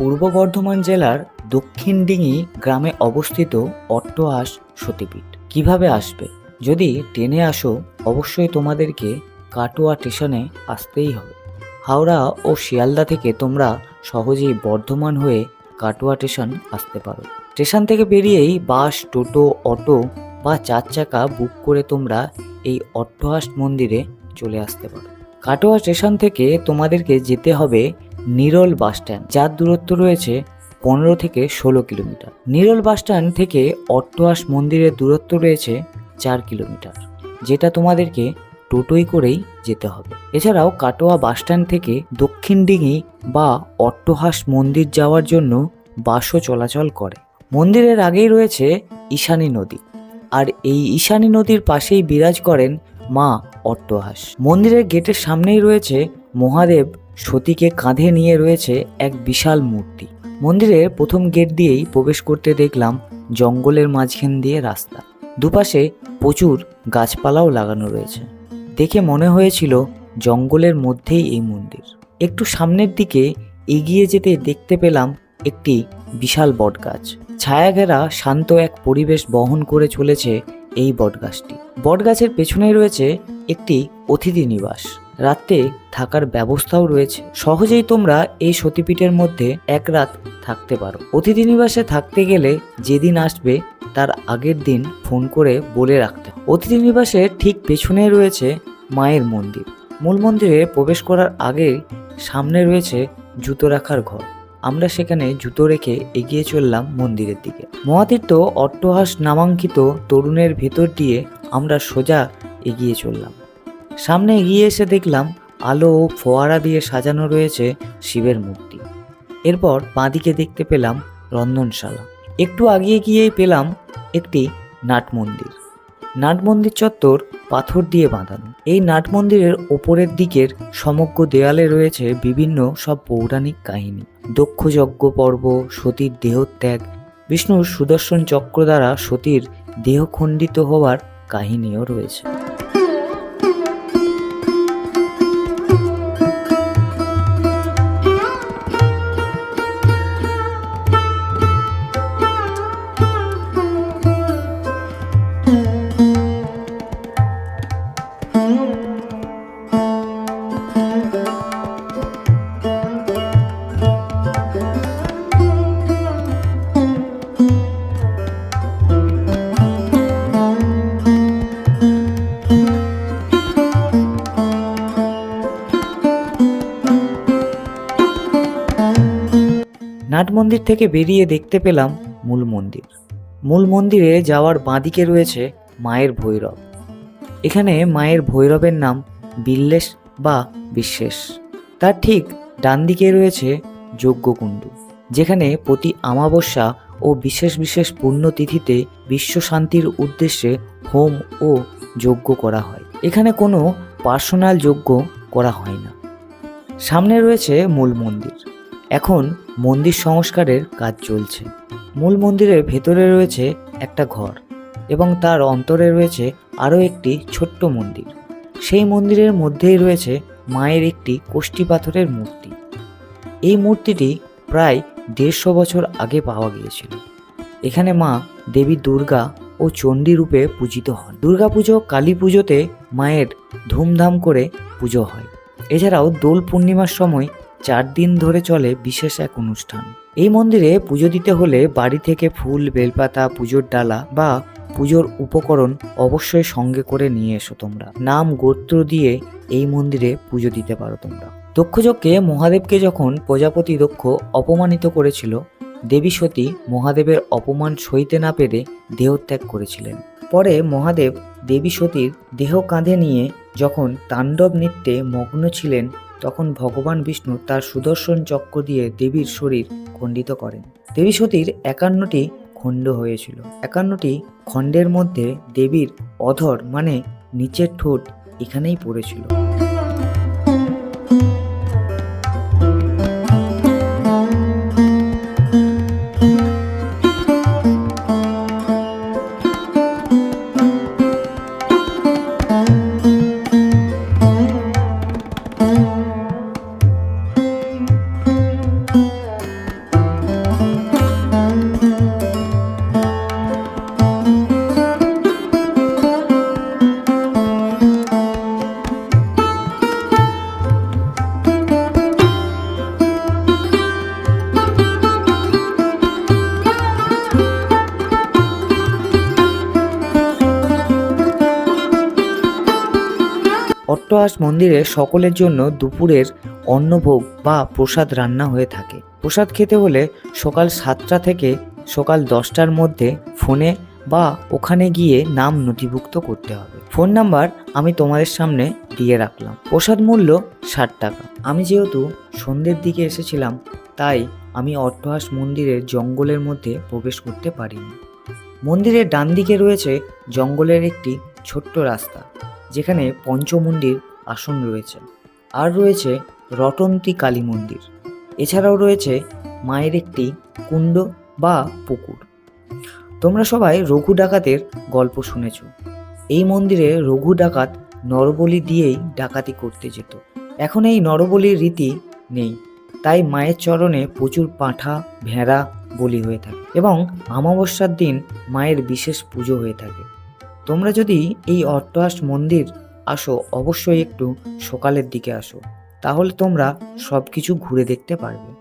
পূর্ব বর্ধমান জেলার দক্ষিণ ডিঙি গ্রামে অবস্থিত অট্টহাস সতীপীঠ। কীভাবে আসবে? যদি ট্রেনে আসো, অবশ্যই তোমাদেরকে কাটোয়া স্টেশনে আসতেই হবে। হাওড়া ও শিয়ালদা থেকে তোমরা সহজেই বর্ধমান হয়ে কাটোয়া স্টেশন আসতে পারো। স্টেশন থেকে বেরিয়েই বাস, টোটো, অটো বা চার চাকা বুক করে তোমরা এই অট্টহাস মন্দিরে চলে আসতে পারো। কাটোয়া স্টেশন থেকে তোমাদেরকে যেতে হবে নিরল বাস স্ট্যান্ড, যার দূরত্ব রয়েছে পনেরো থেকে ষোলো কিলোমিটার। নিরল বাস স্ট্যান্ড থেকে অট্টহাস মন্দিরের দূরত্ব রয়েছে চার কিলোমিটার, যেটা তোমাদেরকে টোটোই করেই যেতে হবে। এছাড়াও কাটোয়া বাস স্ট্যান্ড থেকে দক্ষিণ ডিঙি বা অট্টহাস মন্দির যাওয়ার জন্য বাসও চলাচল করে। মন্দিরের আগেই রয়েছে ঈশানী নদী, আর এই ঈশানী নদীর পাশেই বিরাজ করেন মা অট্টহাস। মন্দিরের গেটের সামনেই রয়েছে মহাদেব সতীকে কাঁধে নিয়ে রয়েছে এক বিশাল মূর্তি। মন্দিরের প্রথম গেট দিয়েই প্রবেশ করতে দেখলাম জঙ্গলের মাঝখান দিয়ে রাস্তা। দুপাশে প্রচুর গাছপালাও লাগানো রয়েছে। দেখে মনে হয়েছিল জঙ্গলের মধ্যেই এই মন্দির। একটু সামনের দিকে এগিয়ে যেতে দেখতে পেলাম একটি বিশাল বটগাছ। ছায়া ঘেরা শান্ত এক পরিবেশ বহন করে চলেছে এই বটগাছটি। বটগাছের পেছনে রয়েছে একটি অতিথি নিবাস। রাতে থাকার ব্যবস্থাও রয়েছে। সহজেই তোমরা এই সতীপীঠের মধ্যে এক রাত থাকতে পারো। অতিথি নিবাসে থাকতে গেলে যেদিন আসবে, তার আগের দিন ফোন করে বলে রাখতে অতিথি নিবাসের ঠিক পেছনে রয়েছে মায়ের মন্দির। মূল মন্দিরে প্রবেশ করার আগে সামনে রয়েছে জুতো রাখার ঘর। আমরা সেখানে জুতো রেখে এগিয়ে চললাম মন্দিরের দিকে। মহাতীর্থ অট্টহাস নামাঙ্কিত তরুণের ভেতর দিয়ে আমরা সোজা এগিয়ে চললাম। সামনে এগিয়ে এসে দেখলাম আলো ও ফোয়ারা দিয়ে সাজানো রয়েছে শিবের মূর্তি। এরপর বাঁদিকে দেখতে পেলাম রন্ধনশালা। একটু আগিয়ে গিয়েই পেলাম একটি নাট মন্দির। নাট মন্দির চত্বর পাথর দিয়ে বাঁধানো। এই নাট মন্দিরের ওপরের দিকের সমগ্র দেয়ালে রয়েছে বিভিন্ন সব পৌরাণিক কাহিনী। দক্ষযজ্ঞ পর্ব, সতীর দেহত্যাগ, বিষ্ণুর সুদর্শন চক্র দ্বারা সতীর দেহ খণ্ডিত হওয়ার কাহিনীও রয়েছে। মন্দির থেকে বেরিয়ে দেখতে পেলাম মূল মন্দির। মূল মন্দিরে যাওয়ার বাঁদিকে রয়েছে মায়ের ভৈরব। এখানে মায়ের ভৈরবের নাম বিল্লেশ বা বিশ্বেষ তার ঠিক ডান দিকে রয়েছে যজ্ঞকুণ্ডু, যেখানে প্রতি আমাবস্যা ও বিশেষ বিশেষ পুণ্যতিথিতে বিশ্ব শান্তির উদ্দেশ্যে হোম ও যজ্ঞ করা হয়। এখানে কোনো পার্সোনাল যজ্ঞ করা হয় না। সামনে রয়েছে মূল মন্দির। এখন মন্দির সংস্কারের কাজ চলছে। মূল মন্দিরের ভেতরে রয়েছে একটা ঘর এবং তার অন্তরে রয়েছে আরও একটি ছোট্ট মন্দির। সেই মন্দিরের মধ্যেই রয়েছে মায়ের একটি কোষ্ঠী পাথরের মূর্তি। এই মূর্তিটি প্রায় দেড়শো বছর আগে পাওয়া গিয়েছিল। এখানে মা দেবী দুর্গা ও চণ্ডী রূপে পূজিত হন। দুর্গাপুজো কালী পুজোতে মায়ের ধুমধাম করে পুজো হয়। এছাড়াও দোল পূর্ণিমার সময় চার দিন ধরে চলে বিশেষ এক অনুষ্ঠান। এই মন্দিরে পুজো দিতে হলে বাড়ি থেকে ফুল, বেলপাতা, পুজোর ডালা বা পুজোর উপকরণ অবশ্যই সঙ্গে করে নিয়ে এসো তোমরা। নাম, গোত্র দিয়ে এই মন্দিরে পুজো দিতে পারো তোমরা। দক্ষযজ্ঞে মহাদেবকে যখন প্রজাপতি দক্ষ অপমানিত করেছিল, দেবী সতী মহাদেবের অপমান সইতে না পেরে দেহত্যাগ করেছিলেন। পরে মহাদেব দেবী সতীর দেহ কাঁধে নিয়ে যখন তাণ্ডব নৃত্যে মগ্ন ছিলেন তখন ভগবান বিষ্ণু তার সুদর্শন চক্র দিয়ে দেবীর শরীর খণ্ডিত করেন। দেবী সতীর একান্নটি খণ্ড হয়েছিল। একান্নটি খণ্ডের মধ্যে দেবীর অধর মানে নিচের ঠোঁট এখানেই পড়েছিল। অট্টহাস মন্দিরে সকলের জন্য দুপুরের অন্নভোগ বা প্রসাদ রান্না হয়ে থাকে। প্রসাদ খেতে হলে সকাল সাতটা থেকে সকাল দশটার মধ্যে ফোনে বা ওখানে গিয়ে নাম নথিভুক্ত করতে হবে। ফোন নাম্বার আমি তোমাদের সামনে দিয়ে রাখলাম। প্রসাদ মূল্য ষাট টাকা। আমি যেহেতু সন্ধ্যের দিকে এসেছিলাম, তাই আমি অট্টহাস মন্দিরের জঙ্গলের মধ্যে প্রবেশ করতে পারিনি। মন্দিরের ডান দিকে রয়েছে জঙ্গলের একটি ছোট্ট রাস্তা। যেখানে পঞ্চমন্দির আসন রয়েছে। আর রয়েছে রটন্তী কালী মন্দির। এছাড়াও রয়েছে মায়ের একটি কুণ্ড বা পুকুর। তোমরা সবাই রঘু ডাকাতের গল্প শুনেছ। এই মন্দিরে রঘু ডাকাত নরবলি দিয়েই ডাকাতি করতে যেত। এখন এই নরবলির রীতি নেই। তাই মায়ের চরণে প্রচুর পাঁঠা, ভেড়া, বলি হয়ে থাকে এবং অমাবস্যার দিন মায়ের বিশেষ পুজো হয়ে থাকে। তোমরা যদি এই অট্টহাস মন্দির আসো, অবশ্যই একটু সকালের দিকে আসো। তাহলে তোমরা সব কিছু ঘুরে দেখতে পারবে।